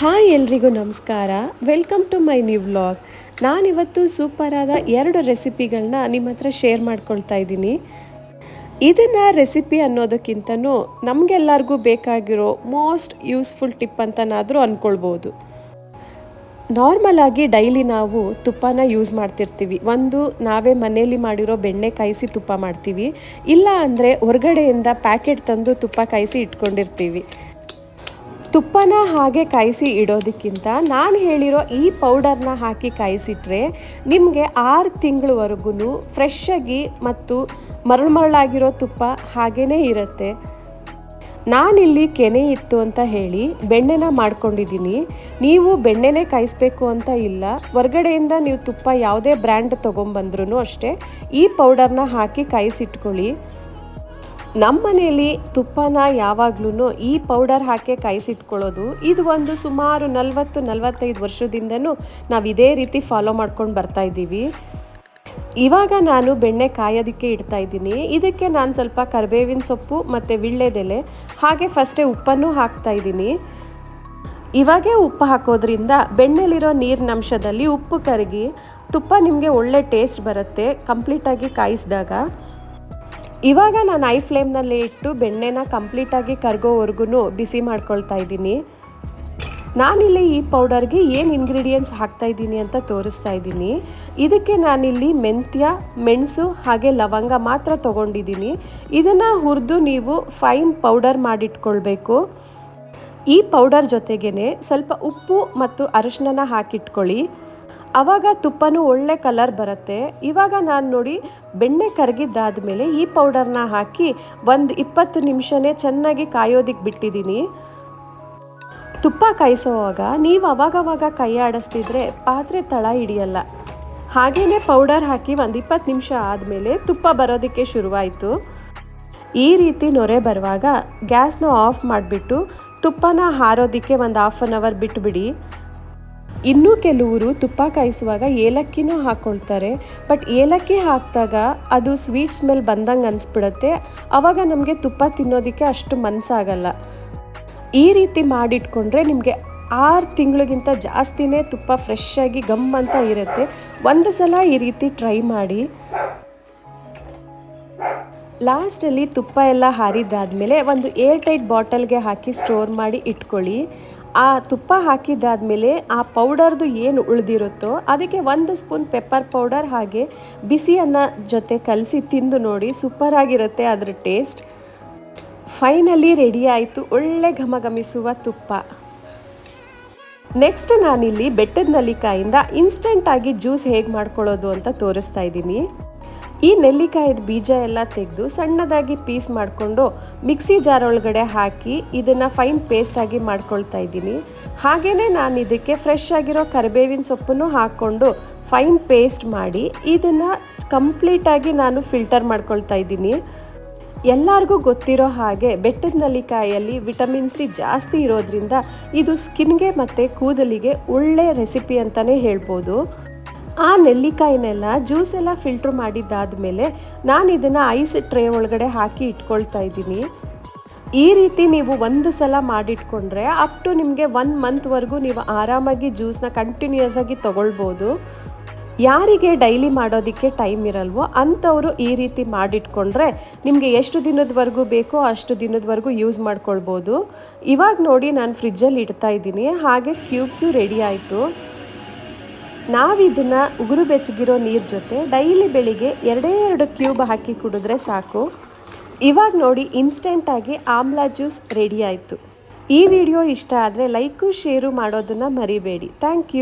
Hi ಎಲ್ರಿಗೂ ನಮಸ್ಕಾರ. Welcome to my new vlog ನಾನಿವತ್ತು ಸೂಪರಾದ ಎರಡು ರೆಸಿಪಿಗಳನ್ನ ನಿಮ್ಮ ಹತ್ರ ಶೇರ್ ಮಾಡ್ಕೊಳ್ತಾ ಇದ್ದೀನಿ. ಇದನ್ನು ರೆಸಿಪಿ ಅನ್ನೋದಕ್ಕಿಂತನೂ ನಮಗೆಲ್ಲರಿಗೂ ಬೇಕಾಗಿರೋ ಮೋಸ್ಟ್ ಯೂಸ್ಫುಲ್ ಟಿಪ್ ಅಂತನಾದರೂ ಅಂದ್ಕೊಳ್ಬೋದು ನಾರ್ಮಲಾಗಿ ಡೈಲಿ ನಾವು ತುಪ್ಪನ ಯೂಸ್ ಮಾಡ್ತಿರ್ತೀವಿ. ಒಂದು, ನಾವೇ ಮನೆಯಲ್ಲಿ ಮಾಡಿರೋ ಬೆಣ್ಣೆ ಕಾಯಿಸಿ ತುಪ್ಪ ಮಾಡ್ತೀವಿ. ಇಲ್ಲ ಅಂದರೆ ಹೊರಗಡೆಯಿಂದ ಪ್ಯಾಕೆಟ್ ತಂದು ತುಪ್ಪ ಕಾಯಿಸಿ ಇಟ್ಕೊಂಡಿರ್ತೀವಿ. ತುಪ್ಪನ ಹಾಗೆ ಕಾಯಿಸಿ ಇಡೋದಕ್ಕಿಂತ ನಾನು ಹೇಳಿರೋ ಈ ಪೌಡರ್ನ ಹಾಕಿ ಕಾಯಿಸಿಟ್ರೆ ನಿಮಗೆ ಆರು ತಿಂಗಳವರೆಗೂ ಫ್ರೆಶ್ಶಾಗಿ ಮತ್ತು ಮರಳು ಮರಳಾಗಿರೋ ತುಪ್ಪ ಹಾಗೇ ಇರುತ್ತೆ. ನಾನಿಲ್ಲಿ ಕೆನೆ ಇತ್ತು ಅಂತ ಹೇಳಿ ಬೆಣ್ಣೆನ ಮಾಡ್ಕೊಂಡಿದ್ದೀನಿ. ನೀವು ಬೆಣ್ಣೆನೇ ಕಾಯಿಸ್ಬೇಕು ಅಂತ ಇಲ್ಲ, ಹೊರ್ಗಡೆಯಿಂದ ನೀವು ತುಪ್ಪ ಯಾವುದೇ ಬ್ರ್ಯಾಂಡ್ ತೊಗೊಂಬಂದ್ರೂ ಅಷ್ಟೇ ಈ ಪೌಡರ್ನ ಹಾಕಿ ಕಾಯಿಸಿಟ್ಕೊಳ್ಳಿ. ನಮ್ಮ ಮನೆಯಲ್ಲಿ ತುಪ್ಪನ ಯಾವಾಗ್ಲೂ ಈ ಪೌಡರ್ ಹಾಕಿ ಕಾಯಿಸಿಟ್ಕೊಳ್ಳೋದು. ಇದು ಒಂದು ಸುಮಾರು ನಲವತ್ತು, ನಲವತ್ತೈದು ವರ್ಷದಿಂದನೂ ನಾವು ಇದೇ ರೀತಿ ಫಾಲೋ ಮಾಡ್ಕೊಂಡು ಬರ್ತಾ ಇದ್ದೀವಿ. ಇವಾಗ ನಾನು ಬೆಣ್ಣೆ ಕಾಯೋದಕ್ಕೆ ಇಡ್ತಾ ಇದ್ದೀನಿ. ಇದಕ್ಕೆ ನಾನು ಸ್ವಲ್ಪ ಕರಿಬೇವಿನ ಸೊಪ್ಪು ಮತ್ತು ವಿಳ್ಳೆದೆಲೆ, ಹಾಗೆ ಫಸ್ಟೇ ಉಪ್ಪನ್ನು ಹಾಕ್ತಾ ಇದ್ದೀನಿ. ಇವಾಗೇ ಉಪ್ಪು ಹಾಕೋದ್ರಿಂದ ಬೆಣ್ಣೆಲಿರೋ ನೀರಿನಂಶದಲ್ಲಿ ಉಪ್ಪು ಕರಗಿ, ತುಪ್ಪ ನಿಮಗೆ ಒಳ್ಳೆ ಟೇಸ್ಟ್ ಬರುತ್ತೆ, ಕಂಪ್ಲೀಟಾಗಿ ಕಾಯಿಸಿದಾಗ. ಇವಾಗ ನಾನು ಐ ಫ್ಲೇಮ್ನಲ್ಲಿ ಇಟ್ಟು ಬೆಣ್ಣೆನ ಕಂಪ್ಲೀಟಾಗಿ ಕರ್ಗೋವರೆಗೂ ಬಿಸಿ ಮಾಡ್ಕೊಳ್ತಾ ಇದ್ದೀನಿ. ನಾನಿಲ್ಲಿ ಈ ಪೌಡರ್ಗೆ ಏನು ಇಂಗ್ರೀಡಿಯೆಂಟ್ಸ್ ಹಾಕ್ತಾ ಇದ್ದೀನಿ ಅಂತ ತೋರಿಸ್ತಾ ಇದ್ದೀನಿ. ಇದಕ್ಕೆ ನಾನಿಲ್ಲಿ ಮೆಂತ್ಯ, ಮೆಣಸು ಹಾಗೆ ಲವಂಗ ಮಾತ್ರ ತೊಗೊಂಡಿದ್ದೀನಿ. ಇದನ್ನು ಹುರಿದು ನೀವು ಫೈನ್ ಪೌಡರ್ ಮಾಡಿಟ್ಕೊಳ್ಬೇಕು. ಈ ಪೌಡರ್ ಜೊತೆಗೇ ಸ್ವಲ್ಪ ಉಪ್ಪು ಮತ್ತು ಅರಿಶಿನ ಹಾಕಿಟ್ಕೊಳ್ಳಿ. ಆವಾಗ ತುಪ್ಪನೂ ಒಳ್ಳೆ ಕಲರ್ ಬರುತ್ತೆ. ಇವಾಗ ನಾನು ನೋಡಿ ಬೆಣ್ಣೆ ಕರಗಿದ್ದಾದಮೇಲೆ ಈ ಪೌಡರ್ನ ಹಾಕಿ ಒಂದು ಇಪ್ಪತ್ತು ನಿಮಿಷನೇ ಚೆನ್ನಾಗಿ ಕಾಯೋದಿಕ್ಕೆ ಬಿಟ್ಟಿದ್ದೀನಿ ತುಪ್ಪ ಕಾಯಿಸೋವಾಗ ನೀವು ಅವಾಗವಾಗ ಕೈ ಆಡಿಸ್ತಿದ್ರೆ ಪಾತ್ರೆ ತಳ ಹಿಡಿಯಲ್ಲ. ಹಾಗೆಯೇ ಪೌಡರ್ ಹಾಕಿ ಒಂದು ಇಪ್ಪತ್ತು ನಿಮಿಷ ಆದಮೇಲೆ ತುಪ್ಪ ಬರೋದಕ್ಕೆ ಶುರುವಾಯಿತು. ಈ ರೀತಿ ನೊರೆ ಬರುವಾಗ ಗ್ಯಾಸ್ನ ಆಫ್ ಮಾಡಿಬಿಟ್ಟು ತುಪ್ಪನ ಹಾರೋದಕ್ಕೆ ಒಂದು ಹಾಫ್ ಆನ್ ಅವರ್ ಬಿಟ್ಟುಬಿಡಿ ಇನ್ನೂ ಕೆಲವರು ತುಪ್ಪ ಕಾಯಿಸುವಾಗ ಏಲಕ್ಕಿನೂ ಹಾಕ್ಕೊಳ್ತಾರೆ ಬಟ್ ಏಲಕ್ಕಿ ಹಾಕಿದಾಗ ಅದು ಸ್ವೀಟ್ ಸ್ಮೆಲ್ ಬಂದಂಗೆ ಅನಿಸ್ಬಿಡತ್ತೆ. ಆವಾಗ ನಮಗೆ ತುಪ್ಪ ತಿನ್ನೋದಕ್ಕೆ ಅಷ್ಟು ಮನಸ್ಸಾಗಲ್ಲ ಈ ರೀತಿ ಮಾಡಿಟ್ಕೊಂಡ್ರೆ ನಿಮಗೆ ಆರು ತಿಂಗಳಿಗಿಂತ ಜಾಸ್ತಿನೇ ತುಪ್ಪ ಫ್ರೆಶ್ ಆಗಿ ಗಮ್ ಅಂತ ಇರುತ್ತೆ. ಒಂದು ಸಲ ಈ ರೀತಿ ಟ್ರೈ ಮಾಡಿ. ಲಾಸ್ಟಲ್ಲಿ ತುಪ್ಪ ಎಲ್ಲ ಹಾರಿದ್ದಾದಮೇಲೆ ಒಂದು ಏರ್ ಟೈಟ್ ಬಾಟಲ್ಗೆ ಹಾಕಿ ಸ್ಟೋರ್ ಮಾಡಿ ಇಟ್ಕೊಳ್ಳಿ. ಆ ತುಪ್ಪ ಹಾಕಿದ್ದಾದಮೇಲೆ ಆ ಪೌಡರ್ದು ಏನು ಉಳಿದಿರುತ್ತೋ ಅದಕ್ಕೆ ಒಂದು ಸ್ಪೂನ್ ಪೆಪ್ಪರ್ ಪೌಡರ್ ಹಾಗೆ ಬಿಸಿಯನ್ನು ಜೊತೆ ಕಲಸಿ ತಿಂದು ನೋಡಿ ಸೂಪರಾಗಿರುತ್ತೆ ಅದರ ಟೇಸ್ಟ್. ಫೈನಲಿ ರೆಡಿ ಆಯಿತು ಒಳ್ಳೆ ಘಮಘಮಿಸುವ ತುಪ್ಪ. ನೆಕ್ಸ್ಟ್ ನಾನಿಲ್ಲಿ ಬೆಟ್ಟದ ನಲಿಕಾಯಿಂದ ಇನ್ಸ್ಟೆಂಟಾಗಿ ಜ್ಯೂಸ್ ಹೇಗೆ ಮಾಡ್ಕೊಳ್ಳೋದು ಅಂತ ತೋರಿಸ್ತಾ ಇದ್ದೀನಿ. ಈ ನೆಲ್ಲಿಕಾಯದ ಬೀಜ ಎಲ್ಲ ತೆಗೆದು ಸಣ್ಣದಾಗಿ ಪೀಸ್ ಮಾಡಿಕೊಂಡು ಮಿಕ್ಸಿ ಜಾರ್ ಒಳಗಡೆ ಹಾಕಿ ಇದನ್ನು ಫೈನ್ ಪೇಸ್ಟಾಗಿ ಮಾಡ್ಕೊಳ್ತಾ ಇದ್ದೀನಿ. ಹಾಗೆಯೇ ನಾನು ಇದಕ್ಕೆ ಫ್ರೆಶ್ ಆಗಿರೋ ಕರಿಬೇವಿನ ಸೊಪ್ಪನ್ನು ಹಾಕ್ಕೊಂಡು ಫೈನ್ ಪೇಸ್ಟ್ ಮಾಡಿ ಇದನ್ನು ಕಂಪ್ಲೀಟಾಗಿ ನಾನು ಫಿಲ್ಟರ್ ಮಾಡ್ಕೊಳ್ತಾ ಇದ್ದೀನಿ. ಎಲ್ಲರಿಗೂ ಗೊತ್ತಿರೋ ಹಾಗೆ ಬೆಟ್ಟದ ನಲ್ಲಿಕಾಯಲ್ಲಿ ವಿಟಮಿನ್ ಸಿ ಜಾಸ್ತಿ ಇರೋದ್ರಿಂದ ಇದು ಸ್ಕಿನ್ಗೆ ಮತ್ತು ಕೂದಲಿಗೆ ಒಳ್ಳೆ ರೆಸಿಪಿ ಅಂತಲೇ ಹೇಳ್ಬೋದು. ಆ ನೆಲ್ಲಿಕಾಯಿನೆಲ್ಲ ಜ್ಯೂಸ್ ಎಲ್ಲ ಫಿಲ್ಟ್ರ್ ಮಾಡಿದ್ದಾದಮೇಲೆ ನಾನು ಇದನ್ನು ಐಸ್ ಟ್ರೇ ಒಳಗಡೆ ಹಾಕಿ ಇಟ್ಕೊಳ್ತಾ ಇದ್ದೀನಿ. ಈ ರೀತಿ ನೀವು ಒಂದು ಸಲ ಮಾಡಿಟ್ಕೊಂಡ್ರೆ ಅಪ್ ಟು ನಿಮಗೆ ಒನ್ ಮಂತ್ವರೆಗೂ ನೀವು ಆರಾಮಾಗಿ ಜ್ಯೂಸ್ನ ಕಂಟಿನ್ಯೂಸ್ ಆಗಿ ತೊಗೊಳ್ಬೋದು. ಯಾರಿಗೆ ಡೈಲಿ ಮಾಡೋದಕ್ಕೆ ಟೈಮ್ ಇರಲ್ವೋ ಅಂಥವರು ಈ ರೀತಿ ಮಾಡಿಟ್ಕೊಂಡ್ರೆ ನಿಮಗೆ ಎಷ್ಟು ದಿನದವರೆಗೂ ಬೇಕೋ ಅಷ್ಟು ದಿನದವರೆಗೂ ಯೂಸ್ ಮಾಡ್ಕೊಳ್ಬೋದು. ಇವಾಗ ನೋಡಿ ನಾನು ಫ್ರಿಜ್ಜಲ್ಲಿ ಇಡ್ತಾ ಇದ್ದೀನಿ, ಹಾಗೆ ಕ್ಯೂಬ್ಸು ರೆಡಿ ಆಯಿತು. ನಾವಿದನ್ನು ಉಗುರು ಬೆಚ್ಚಗಿರೋ ನೀರು ಜೊತೆ ಡೈಲಿ ಬೆಳಿಗ್ಗೆ ಎರಡೇ ಎರಡು ಕ್ಯೂಬ್ ಹಾಕಿ ಕುಡಿದ್ರೆ ಸಾಕು. ಇವಾಗ ನೋಡಿ ಇನ್ಸ್ಟೆಂಟಾಗಿ ಆಮ್ಲಾ ಜ್ಯೂಸ್ ರೆಡಿ ಆಯಿತು. ಈ ವಿಡಿಯೋ ಇಷ್ಟ ಆದರೆ ಲೈಕು, ಶೇರು ಮಾಡೋದನ್ನು ಮರಿಬೇಡಿ. Thank you.